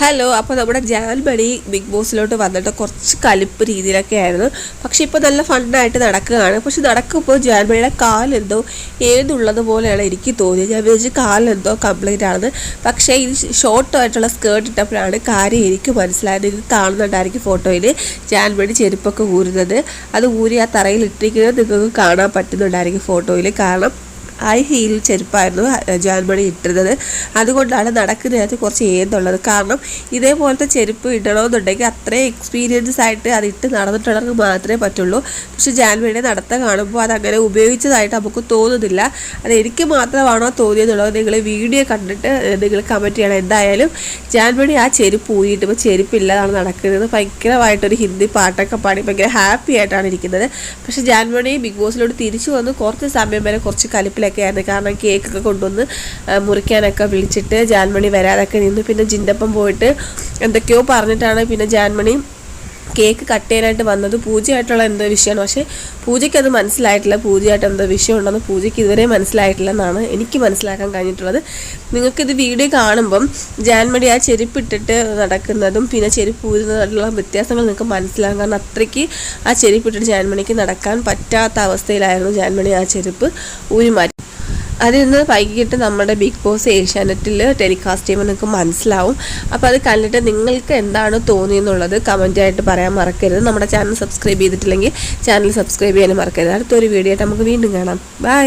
Hello അപ്പോൾ നമ്മുടെ Jaanmoni big ബോസിലോട്ട് വന്നിട്ട് കുറച്ച് കലിപ്പ് രീതിയിലൊക്കെ ആയിരുന്നു. പക്ഷെ ഇപ്പോൾ നല്ല ഫണ്ണായിട്ട് നടക്കുകയാണ്. പക്ഷെ നടക്കുമ്പോൾ ജാൻമണിയുടെ കാലെന്തോ ഏതുള്ളത് പോലെയാണ് എനിക്ക് തോന്നിയത്. ഞാൻ വിചാരിച്ച് കാലെന്തോ കംപ്ലൈന്റ് ആണെന്ന്. പക്ഷേ ഇത് ഷോർട്ടായിട്ടുള്ള സ്കേർട്ട് ഇട്ടപ്പോഴാണ് കാര്യം എനിക്ക് മനസ്സിലായത്. ഇത് കാണുന്നുണ്ടായിരിക്കും ഫോട്ടോയിൽ ജാൻമണി ചെരുപ്പൊക്കെ ഊരുന്നത്. അത് ഊരി ആ തറയിൽ ഇട്ടിരിക്കുന്നത് നിങ്ങൾക്ക് കാണാൻ പറ്റുന്നുണ്ടായിരിക്കും ഫോട്ടോയിൽ കാരണം ഹൈ ഹീൽ ചെരുപ്പായിരുന്നു ജാൻമണി ഇട്ടിരുന്നത്. അതുകൊണ്ടാണ് നടക്കുന്നതിനകത്ത് കുറച്ച് ഏതുള്ളത് കാരണം ഇതേപോലത്തെ ചെരുപ്പ് ഇടണമെന്നുണ്ടെങ്കിൽ അത്രയും എക്സ്പീരിയൻസ് ആയിട്ട് അത് ഇട്ട് നടന്നിട്ടുള്ളവർക്ക് മാത്രമേ പറ്റുള്ളൂ. പക്ഷെ ജാൻമണിയുടെ നടത്തം കാണുമ്പോൾ അതങ്ങനെ ഉപയോഗിച്ചതായിട്ട് നമുക്ക് തോന്നുന്നില്ല. അത് എനിക്ക് മാത്രമാണോ തോന്നിയെന്നുള്ളത് നിങ്ങൾ വീഡിയോ കണ്ടിട്ട് നിങ്ങൾ കമന്റ് ചെയ്യണം. എന്തായാലും ജാൻമണി ആ ചെരുപ്പ് ഊയിട്ട് ഇപ്പോൾ ചെരുപ്പില്ലാതാണ് നടക്കുന്നത്. ഭയങ്കരമായിട്ടൊരു ഹിന്ദി പാട്ടൊക്കെ പാടി ഭയങ്കര ഹാപ്പി ആയിട്ടാണ് ഇരിക്കുന്നത്. പക്ഷേ ജാൻമണി ബിഗ് ബോസിലോട്ട് തിരിച്ചു വന്ന് കുറച്ച് സമയം വരെ കുറച്ച് കലിപ്പിലൊക്കെ ആയിരുന്നു. കാരണം കേക്കൊക്കെ കൊണ്ടുവന്ന് മുറിക്കാനൊക്കെ വിളിച്ചിട്ട് ജാൻമണി വരാതൊക്കെ നിന്നു. പിന്നെ ജിന്റപ്പം പോയിട്ട് എന്തൊക്കെയോ പറഞ്ഞിട്ടാണ് പിന്നെ ജാൻമണി കേക്ക് കട്ട് ചെയ്യാനായിട്ട് വന്നത് പൂജയായിട്ടുള്ള എന്തോ വിഷയമാണ്. പക്ഷേ പൂജയ്ക്ക് അത് മനസ്സിലായിട്ടില്ല. പൂജയായിട്ട് എന്തോ വിഷയം ഉണ്ടെന്ന് പൂജയ്ക്ക് ഇതുവരെ മനസ്സിലായിട്ടില്ല എന്നാണ് എനിക്ക് മനസ്സിലാക്കാൻ കഴിഞ്ഞിട്ടുള്ളത്. നിങ്ങൾക്കിത് വീഡിയോ കാണുമ്പം ജാൻമടി ആ ചെരുപ്പ് ഇട്ടിട്ട് നടക്കുന്നതും പിന്നെ ചെരുപ്പ് ഊരുന്നതായിട്ടുള്ള വ്യത്യാസങ്ങൾ നിങ്ങൾക്ക് മനസ്സിലാകും കാരണം അത്രയ്ക്ക് ആ ചെരുപ്പ് ഇട്ടിട്ട് ജാൻമണിക്ക് നടക്കാൻ പറ്റാത്ത അവസ്ഥയിലായിരുന്നു ജാൻമണി ആ ചെരുപ്പ് ഊരി മാറ്റി അതിൽ നിന്ന് വൈകിട്ട് നമ്മുടെ ബിഗ് ബോസ് ഏഷ്യാനെറ്റിൽ ടെലികാസ്റ്റ് ചെയ്യുമ്പോൾ നിങ്ങൾക്ക് മനസ്സിലാവും. അപ്പോൾ അത് കണ്ടിട്ട് നിങ്ങൾക്ക് എന്താണ് തോന്നിയെന്നുള്ളത് കമന്റായിട്ട് പറയാൻ മറക്കരുത്. നമ്മുടെ ചാനൽ സബ്സ്ക്രൈബ് ചെയ്തിട്ടില്ലെങ്കിൽ ചാനൽ സബ്സ്ക്രൈബ് ചെയ്യാനും മറക്കരുത്. അടുത്തൊരു വീഡിയോ ആയിട്ട് നമുക്ക് വീണ്ടും കാണാം. ബൈ